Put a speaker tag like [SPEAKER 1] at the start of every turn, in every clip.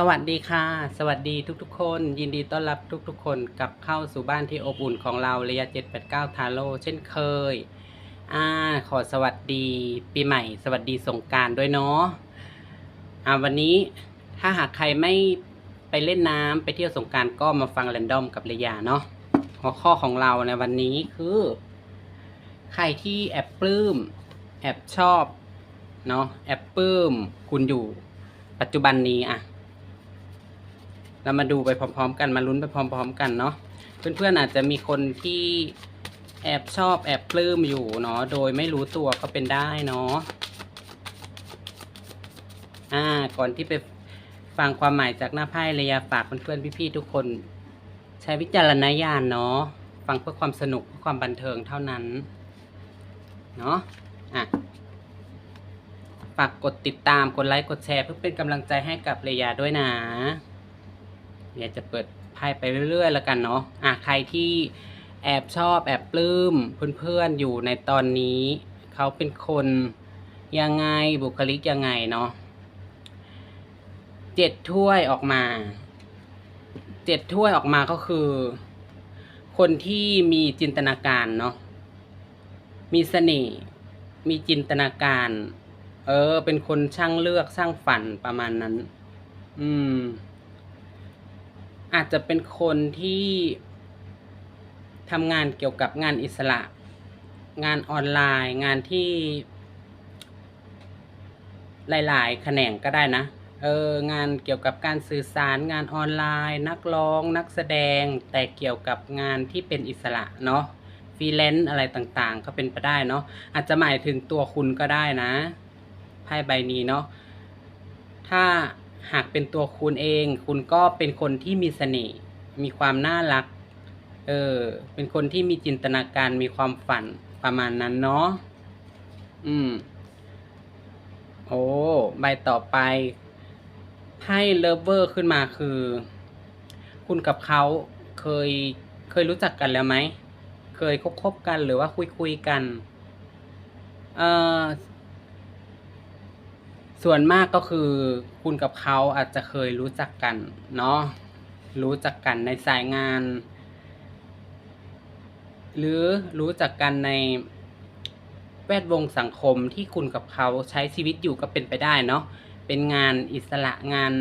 [SPEAKER 1] สวัสดีค่ะ สวัสดีทุกๆ คน ยินดีต้อนรับทุกๆ คนกลับเข้าสู่บ้านที่อบอุ่นของเราระยะ 789 ทาโร่เช่นเคย อ่า ขอสวัสดีปีใหม่ สวัสดีสงการด้วยเนาะอ่าวันนี้ถ้าหากใครไม่ไปเล่นน้ำไปเที่ยวสงการก็มาฟังแรนดอมกับระยาเนาะหัวข้อของเราในวันนี้คือ ใครที่แอบปลื้ม แอบชอบเนาะแอบปลื้มคุณอยู่ปัจจุบันนี้อะ เรามาดูไปพร้อมๆ กันมาลุ้นไปพร้อม ๆ กันเนาะเพื่อนๆอาจจะมีคนที่แอบชอบแอบปลื้มอยู่เนาะโดยไม่รู้ตัวก็เป็นได้เนาะอ่าก่อนที่ไปฟังความหมายจากหน้าไพ่เลยอยากฝากเพื่อนๆพี่ๆทุกคน ใช้วิจารณญาณเนาะฟังเพื่อความสนุกเพื่อความบันเทิงเท่านั้นเนาะอะฝากกดติดตามกดไลค์กดแชร์เพื่อเป็นกำลังใจให้กับเรยาด้วยนะ เดี๋ยจะเปิดไพ่ไปเรื่อยๆ แล้วกันเนาะอะใครที่แอบชอบแอบปลื้มเพื่อนๆอยู่ในตอนนี้ เขาเป็นคนยังไงบุคลิกยังไงเนาะเจ็ดถ้วยออกมาเจ็ดถ้วยออกมาก็คือ คนที่มีจินตนาการเนาะมีเสน่ห์มีจินตนาการ เออ เป็นคนช่างเลือกช่างฝันประมาณนั้น อืม อาจจะเป็นคนที่ทำงานเกี่ยวกับงานอิสระ งานออนไลน์ งานที่ หลาย ๆ แขนงก็ได้นะ เออ งานเกี่ยวกับการสื่อสารงานออนไลน์ นักร้อง นักแสดง แต่เกี่ยวกับงานที่เป็นอิสระเนาะฟรีแลนซ์อะไรต่างๆ ก็เป็นไปได้เนาะอาจจะหมายถึงตัวคุณก็ได้นะไพ่ใบนี้เนาะถ้า หากเป็นตัวคุณเอง คุณก็เป็นคนที่มีเสน่ห์มีความน่ารัก เออ เป็นคนที่มีจินตนาการมีความฝันประมาณนั้นเนาะอืม โอ้ใบต่อไปไพ่เลิฟเวอร์ขึ้นมาคือ คุณกับเขาเคยเคยรู้จักกันแล้วไหม เคยคบคบกันหรือว่าคุยคุยกัน เอ่อ ส่วนมากก็คือคุณกับเขาอาจจะเคยรู้จักกันเนาะรู้จักกันในสายงาน หรือรู้จักกันในแวดวงสังคมที่คุณกับเขาใช้ชีวิตอยู่ก็เป็นไปได้เนาะเป็นงานอิสระงาน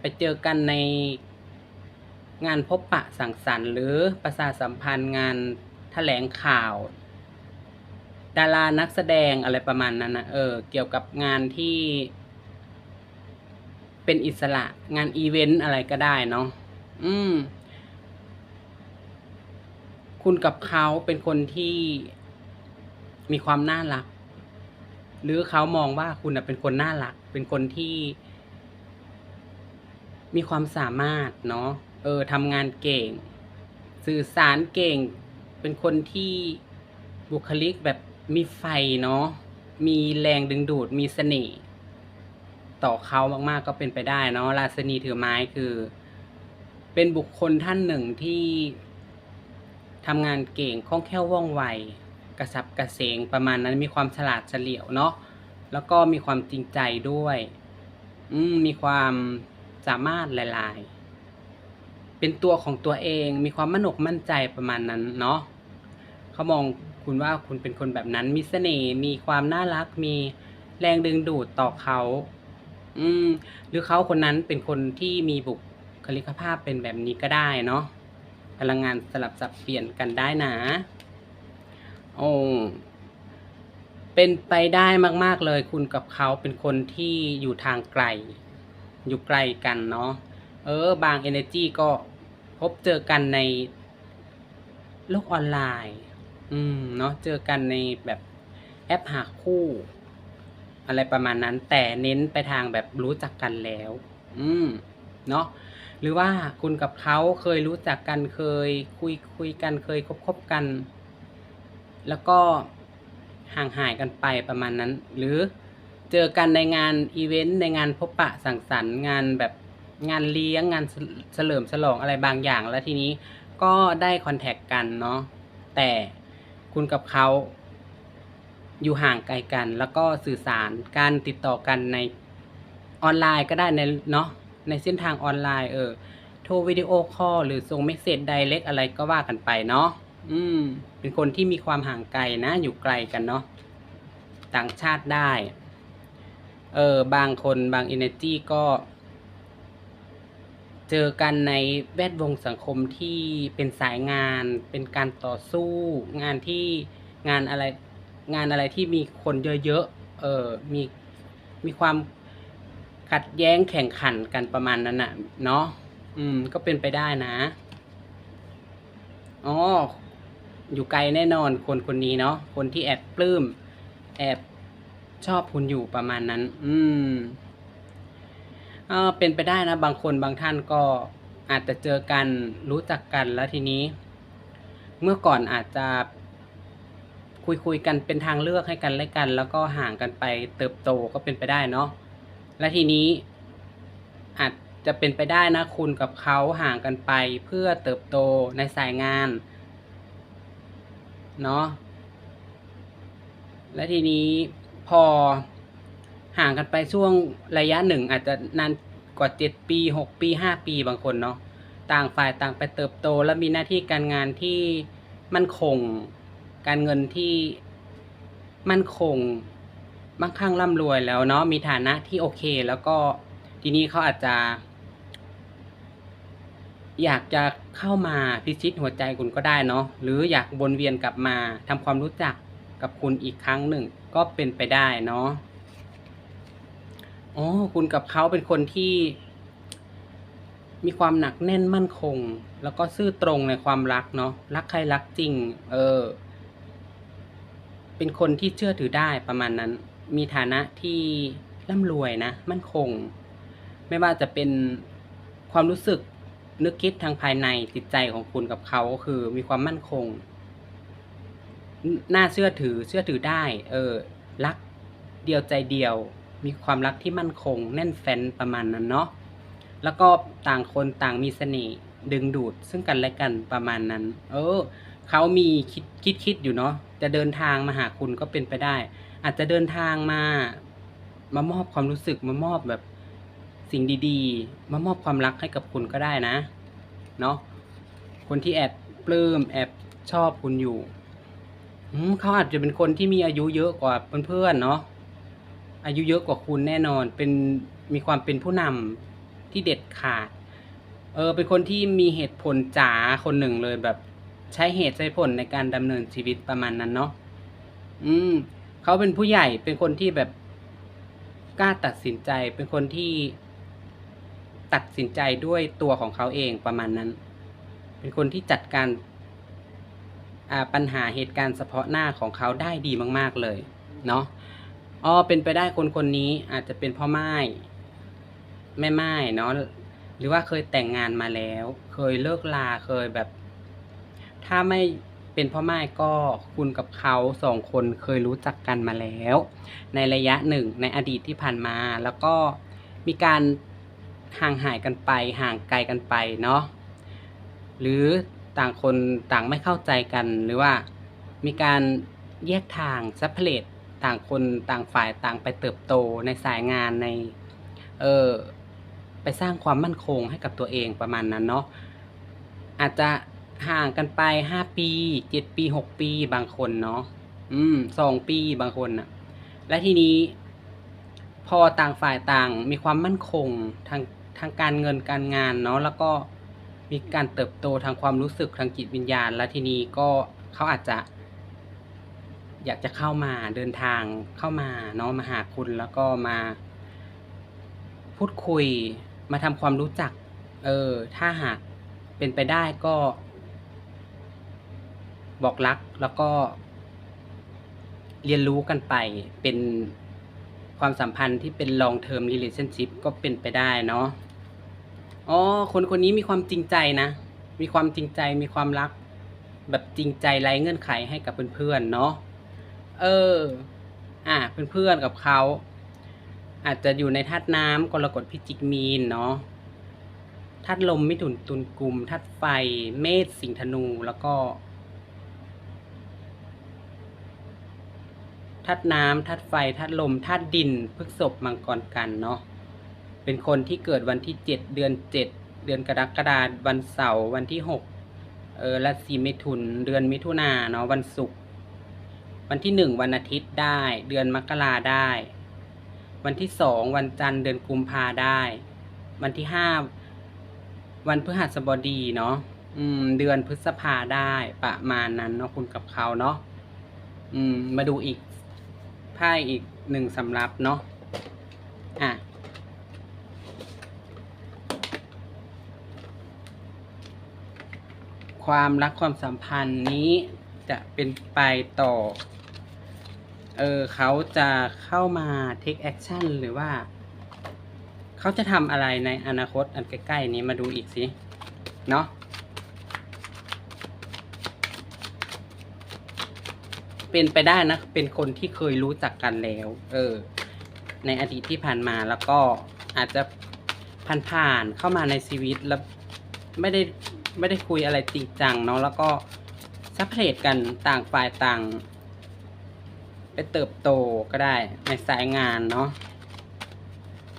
[SPEAKER 1] ไปเจอกันในงานพบปะสังสรรค์ หรือประชาสัมพันธ์งานแถลงข่าว ดารานักแสดงอะไรประมาณนั้นนะเออ เกี่ยวกับงานที่ เป็นอิสระงานอีเวนต์อะไรก็ได้เนาะอืม คุณกับเขาเป็นคนที่มีความน่ารัก หรือเขามองว่าคุณเป็นคนน่ารัก เป็นคนที่ มีความสามารถเนาะเออทำงานเก่ง สื่อสารเก่ง เป็นคนที่บุคลิกแบบ มีไฟเนาะมีแรงดึงดูดมีเสน่ห์ต่อเขามากๆก็เป็นไปได้เนาะราชนีถือไม้คือ เป็นบุคคลท่านหนึ่งที่ทำงานเก่งคล่องแคล่วว่องไว กระฉับกระเฉงประมาณนั้นมีความฉลาดเฉลียวเนาะแล้วก็มีความจริงใจด้วยอืมมีความสามารถหลายๆ เป็นตัวของตัวเองมีความมั่นอกมั่นใจประมาณนั้นเนาะเขามอง คุณว่าคุณเป็นคนแบบนั้นมีเสน่ห์มีความน่ารักมีแรงดึงดูดต่อเขา อืม หรือเขาคนนั้นเป็นคนที่มีบุคลิกภาพเป็นแบบนี้ก็ได้เนาะพลังงานสลับสับเปลี่ยนกันได้นะโอ้เป็นไปได้มาก ๆ เลย คุณกับเขาเป็นคนที่อยู่ทางไกล อยู่ไกลกันเนาะเออ บางเอเนอร์จีก็พบเจอกันในโลกออนไลน์ อืมเนาะเจอกันในแบบแอปหาคู่ อะไรประมาณนั้น แต่เน้นไปทางแบบรู้จักกันแล้ว อืมเนาะหรือว่าคุณกับเขาเคยรู้จักกันเคย คุยคุยกันเคยคบคบกัน แล้วก็ห่างหายกันไปประมาณนั้น หรือเจอกันในงานอิเวนต์ในงานพบปะสังสรรค์งานแบบงานเลี้ยงงานเฉลิมฉลองอะไรบางอย่าง แล้วทีนี้ก็ได้คอนแทคกันเนาะแต่ คุณกับเขาอยู่ห่างไกลกัน แล้วก็สื่อสารการติดต่อกันในออนไลน์ก็ได้ในเนาะในเส้นทางออนไลน์เออโทรวิดีโอคอลหรือส่งเมสเซจไดเรกอะไรก็ว่ากันไปเนาะอืม เป็นคนที่มีความห่างไกลนะ อยู่ไกลกันเนาะต่างชาติได้ เออบางคนบาง energy ก็ เจอกันในแวดวงสังคมที่เป็นสายงานเป็นการต่อสู้ งานที่งานอะไรงานอะไรที่มีคนเยอะๆเออมีมีความขัดแย้งแข่งขันกันประมาณนั้นน่ะเนาะอืม ก็เป็นไปได้นะอ๋ออยู่ไกลแน่นอนคนคนนี้เนาะคนที่แอบปลื้ม แอบชอบคุณอยู่ประมาณนั้น อืม เออเป็นไปได้นะบางคนบางท่านก็อาจจะเจอกันรู้จักกันแล้วทีนี้ เมื่อก่อนอาจจะคุยคุยกันเป็นทางเลือกให้กันและกัน แล้วก็ห่างกันไปเติบโตก็เป็นไปได้เนาะและทีนี้อาจจะเป็นไปได้นะคุณกับเขาห่างกันไปเพื่อเติบโตในสายงานเนาะและทีนี้พอ ห่างกันไปช่วงระยะหนึ่งอาจจะนานกว่าเจ็ดปีหกปีห้าปีบางคนเนาะต่างฝ่ายต่างไปเติบโต และมีหน้าที่การงานที่มั่นคง การเงินที่มั่นคงมั่งคั่งร่ำรวยแล้วเนาะมีฐานะที่โอเค แล้วก็ทีนี้เขาอาจจะ อยากจะเข้ามาพิชิตหัวใจคุณก็ได้เนาะหรืออยากวนเวียนกลับมาทำความรู้จักกับคุณอีกครั้งหนึ่ง ก็เป็นไปได้เนาะ อ๋อคุณกับเขาเป็นคนที่ มีความหนักแน่นมั่นคง แล้วก็ซื่อตรงในความรักเนาะรักใครรักจริง เออ เป็นคนที่เชื่อถือได้ประมาณนั้น มีฐานะที่ร่ำรวยนะ มั่นคง ไม่ว่าจะเป็นความรู้สึกนึกคิดทางภายในจิตใจของคุณกับเขาก็คือมีความมั่นคง น่าเชื่อถือเชื่อถือได้ เออ รักเดียวใจเดียว มีความรักที่มั่นคง แน่นแฟ้นประมาณนั้นเนาะแล้วก็ต่างคนต่างมีเสน่ห์ดึงดูดซึ่งกันและกันประมาณนั้น เออเขามีคิดคิดคิดอยู่เนาะจะเดินทางมาหาคุณก็เป็นไปได้ อาจจะเดินทางมามามอบความรู้สึกมามอบแบบสิ่งดีๆ มามอบความรักให้กับคุณก็ได้นะเนาะคนที่แอบปลื้มแอบชอบคุณอยู่เขาอาจจะเป็นคนที่มีอายุเยอะกว่าเพื่อนๆเนาะ อายุเยอะกว่าคุณแน่นอน เป็นมีความเป็นผู้นำที่เด็ดขาด เออ เป็นคนที่มีเหตุผลจ๋าคนหนึ่งเลยแบบใช้เหตุใช้ผลในการดำเนินชีวิตประมาณนั้นเนาะ อืม เขาเป็นผู้ใหญ่ เป็นคนที่แบบกล้าตัดสินใจ เป็นคนที่ตัดสินใจด้วยตัวของเขาเองประมาณนั้น เป็นคนที่จัดการปัญหาเหตุการณ์เฉพาะหน้าของเขาได้ดีมาก ๆเลย เนาะ อ๋อเป็นไปได้คนคนนี้อาจจะเป็นพ่อไม้แม่ไม้เนาะหรือว่าเคยแต่งงานมาแล้ว เคยเลิกลาเคยแบบ ถ้าไม่เป็นพ่อไม้ก็คุณกับเขาสองคนเคยรู้จักกันมาแล้ว ในระยะหนึ่งในอดีตที่ผ่านมา แล้วก็มีการห่างหายกันไป ห่างไกลกันไปเนาะหรือต่างคนต่างไม่เข้าใจกันหรือว่ามีการแยกทาง separate ต่ ต่างคนต่างฝ่ายต่างไปเติบโตในสายงานใน เออไปสร้างความมั่นคงให้กับตัวเองประมาณนั้นเนาะอาจจะห่างกันไปห้าปีเจ็ดปีหกปีบางคนเนาะอืมสองปีบางคนน่ะและทีนี้ พอต่างฝ่ายต่างมีความมั่นคงทางทางการเงินการงานเนาะแล้วก็มีการเติบโตทางความรู้สึกทางจิตวิญญาณ และทีนี้ก็เขาอาจจะ อยากจะเข้ามาเดินทางเข้ามาเนาะมาหาคุณแล้วก็มา พูดคุยมาทำความรู้จัก เออ ถ้าหากเป็นไปได้ก็ บอกรักแล้วก็ เรียนรู้กันไปเป็นความสัมพันธ์ที่เป็น long term relationship ก็เป็นไปได้เนาะอ๋อคนคนนี้มีความจริงใจนะ มีความจริงใจมีความรัก แบบจริงใจไร้เงื่อนไขให้กับเพื่อนๆเนาะ เออ อ่าเพื่อนๆกับเขาอาจจะอยู่ในธาตุน้ำกรกฎพิจิกมีนเนาะธาตุลมมิถุนตุลกลุ่มธาตุไฟ เมษสิงธนูแล้วก็ธาตุน้ำธาตุไฟธาตุลมธาตุดินพฤกษภมังกรกันเนาะเป็นคนที่เกิดวันที่เจ็ดเดือนเจ็ดเดือนกรกฎาคมวันเสาร์วันที่หกเออราศีมิถุนเดือนมิถุนาเนาะวันศุกร์ วันที่หนึ่งวันอาทิตย์ได้ เดือนมกราได้ วันที่สองวันจันทร์เดือนกุมภาได้ วันที่ห้าวันพฤหัสบดีเนาะอืม เดือนพฤษภาได้ประมาณนั้นเนาะคุณกับเขาเนาะอืม มาดูอีกไพ่อีกหนึ่งสำรับเนาะอะความรักความสัมพันธ์นี้จะเป็นไปต่อ เออเขาจะเข้ามา take action หรือว่า เขาจะทำอะไรในอนาคตอันใกล้ๆนี้มาดูอีกสิ เนาะเป็นไปได้นะ เป็นคนที่เคยรู้จักกันแล้ว เออ ในอดีตที่ผ่านมาแล้วก็อาจจะผ่านๆเข้ามาในชีวิตแล้วไม่ได้ไม่ได้คุยอะไรจริงจังเนาะแล้วก็ซัพเพลตกันต่างฝ่ายต่าง ไปเติบโตก็ได้ในสายงานเนาะ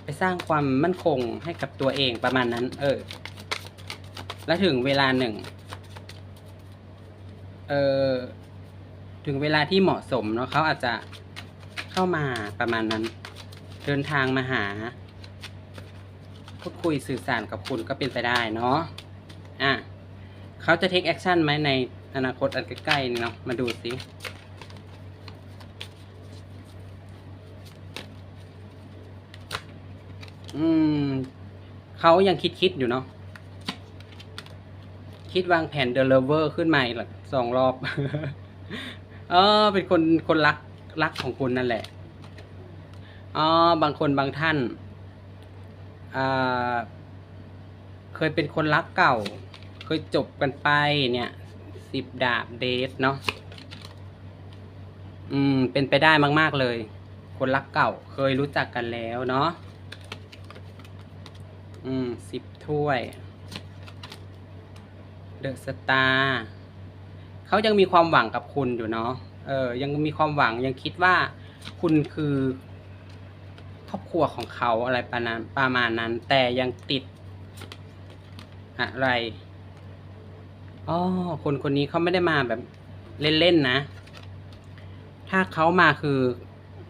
[SPEAKER 1] ไปสร้างความมั่นคงให้กับตัวเองประมาณนั้น เออ แล้วถึงเวลาหนึ่ง เออถึงเวลาที่เหมาะสมเนาะเขาอาจจะเข้ามาประมาณนั้น เดินทางมาหาพูดคุยสื่อสารกับคุณก็เป็นไปได้เนาะอะเขาจะ take action ไหมในอนาคตอันใกล้ๆเนาะมาดูสิ อืมเขายังคิดคิดอยู่เนาะคิดวางแผนเดลิเวอร์ขึ้นมาอีกหลักสองรอบ เออ เป็นคนคนรักรักของคุณนั่นแหละอ๋อบางคนบางท่านอ่าเคยเป็นคนรักเก่า เคยจบกันไปเนี่ยสิบดาบเดทเนาะอืม เป็นไปได้มาก ๆ เลย คนรักเก่าเคยรู้จักกันแล้วเนาะ อืมสิบถ้วย เดอะสตาร์เขายังมีความหวังกับคุณอยู่เนาะ เออ ยังมีความหวังยังคิดว่าคุณคือครอบครัวของเขาอะไรประมาณประมาณนั้น แต่ยังติด อะไร อ๋อ คนคนนี้เขาไม่ได้มาแบบเล่นๆนะ ถ้าเขามาคือ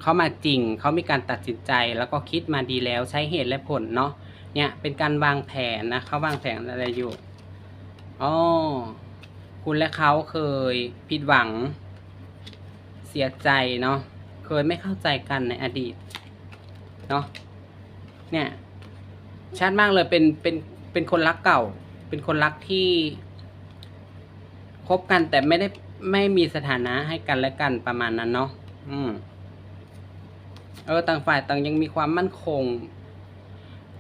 [SPEAKER 1] เขามาจริง เขามีการตัดสินใจแล้วก็คิดมาดีแล้วใช้เหตุและผลเนาะ เนี่ยเป็นการวางแผนนะเขาวางแผนอะไรอยู่อ๋อคุณและเขาเคยผิดหวังเสียใจเนาะเคยไม่เข้าใจกันในอดีตเนาะเนี่ยชัดมากเลยเป็นเป็นเป็นคนรักเก่า เป็นคนรักที่คบกันแต่ไม่ได้ไม่มีสถานะให้กันและกันประมาณนั้นเนาะอืมเออต่างฝ่ายต่างยังมีความมั่นคง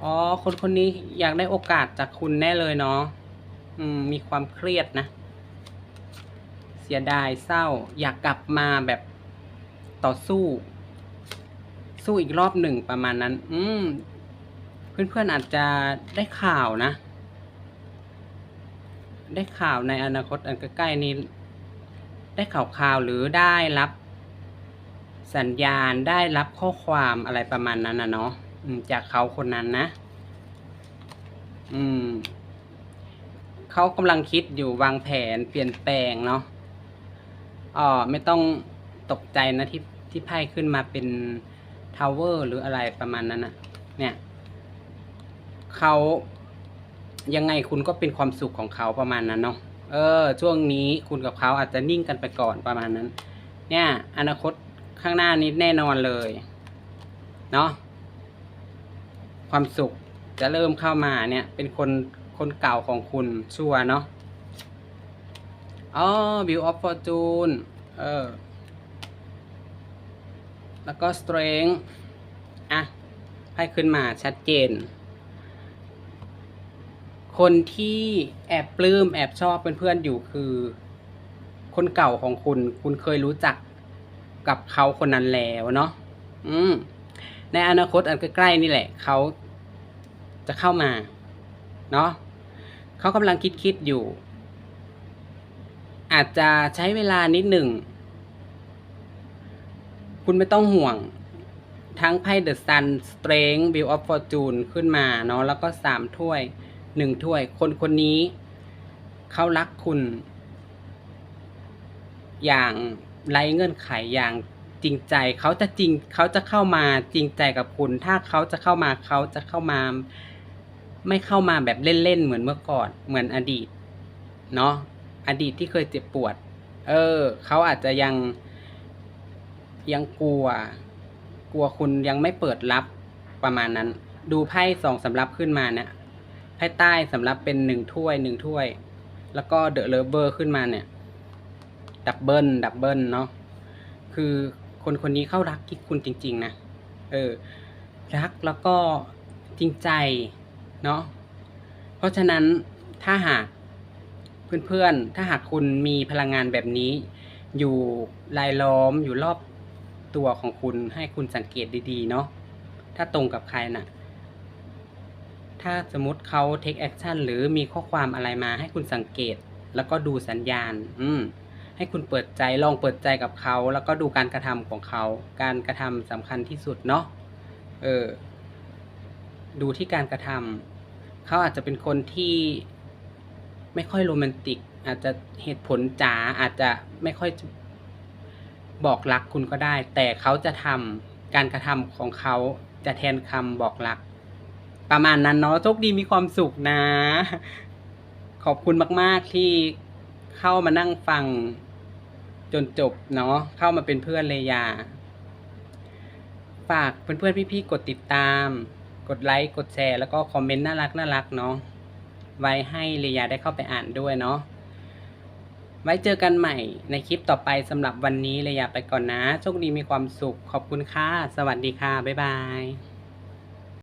[SPEAKER 1] อ๋อ คนคนนี้อยากได้โอกาสจากคุณแน่เลยเนาะอืม มีความเครียดนะ เสียดายเศร้า อยากกลับมาแบบต่อสู้ สู้อีกรอบหนึ่งประมาณนั้น อืม เพื่อนๆอาจจะได้ข่าวนะ ได้ข่าวในอนาคตอันใกล้ๆนี้ ได้ข่าวข่าวหรือได้รับ สัญญาณได้รับข้อความอะไรประมาณนั้นนะเนาะ จากเขาคนนั้นนะ อืม เขากำลังคิดอยู่วางแผนเปลี่ยนแปลงเนาะอ๋อไม่ต้องตกใจนะที่ที่ไพ่ขึ้นมาเป็นทาวเวอร์หรืออะไรประมาณนั้นนะเนี่ย เขายังไงคุณก็เป็นความสุขของเขาประมาณนั้นเนาะ เออ ช่วงนี้คุณกับเขาอาจจะนิ่งกันไปก่อนประมาณนั้น เนี่ย อนาคตข้างหน้านี้แน่นอนเลย เนาะ ความสุขจะเริ่มเข้ามาเนี่ย เป็นคนคนเก่าของคุณชัวเนาะอ๋อ View of Fortune เออ แล้วก็ Strength อะให้ขึ้นมาชัดเจน คนที่แอบปลื้ม แอบชอบเป็นเพื่อนอยู่คือ คนเก่าของคุณ คุณเคยรู้จักกับเขาคนนั้นแล้วเนาะอืม ในอนาคตอันใกล้ๆนี่แหละเขาจะเข้ามาเนาะเขากำลังคิดๆอยู่ อาจจะใช้เวลานิดหนึ่ง คุณไม่ต้องห่วง ทั้งไพ่ The Sun Strength Wheel of Fortune ขึ้นมาเนาะแล้วก็สามถ้วยหนึ่งถ้วย คนคนนี้เขารักคุณ อย่างไร้เงื่อนไขอย่าง จริงใจเขาจะจริงเขาจะเข้ามาจริงใจกับคุณ ถ้าเขาจะเข้ามาเขาจะเข้ามา ไม่เข้ามาแบบเล่นๆเหมือนเมื่อก่อน เหมือนอดีต เนาะอดีตที่เคยเจ็บปวด เออเขาอาจจะยังยังกลัว กลัวคุณยังไม่เปิดรับประมาณนั้น ดูไพ่สองสำรับขึ้นมาเนี่ยไพ่ใต้สำรับเป็นหนึ่งถ้วยหนึ่งถ้วย แล้วก็เดอะเลเวอร์ขึ้นมาเนี่ยดับเบิลดับเบิลเนาะคือ คนคนนี้เข้ารักคุณจริง ๆ นะ เออ รักแล้วก็จริงใจเนาะ เพราะฉะนั้นถ้าหากเพื่อนๆ ถ้าหากคุณมีพลังงานแบบนี้ อยู่รายล้อมอยู่รอบตัวของคุณให้คุณสังเกตดีๆ เนาะ ถ้าตรงกับใครน่ะ ถ้าสมมติเขา take action หรือมีข้อความอะไรมาให้คุณสังเกต แล้วก็ดูสัญญาณ อืม ให้คุณเปิดใจลองเปิดใจกับเขา แล้วก็ดูการกระทำของเขา การกระทำสำคัญที่สุดเนาะเออดูที่การกระทำเขาอาจจะเป็นคนที่ไม่ค่อยโรแมนติก อาจจะเหตุผลจ๋าอาจจะไม่ค่อยบอกรักคุณก็ได้ แต่เขาจะทำการกระทำของเขาจะแทนคำบอกรัก ประมาณนั้นเนาะโชคดีมีความสุขนะ ขอบคุณมาก ๆ ที่เข้ามานั่งฟัง จนจบเนาะเข้ามาเป็นเพื่อนเลยา ฝากเพื่อนๆพี่ๆกดติดตาม กดไลค์กดแชร์ แล้วก็คอมเมนต์น่ารักน่ารักเนาะไว้ให้เลยาได้เข้าไปอ่านด้วยเนาะไว้เจอกันใหม่ในคลิปต่อไปสำหรับวันนี้เลยาไปก่อนนะโชคดีมีความสุขขอบคุณค่ะสวัสดีค่ะบ๊ายบาย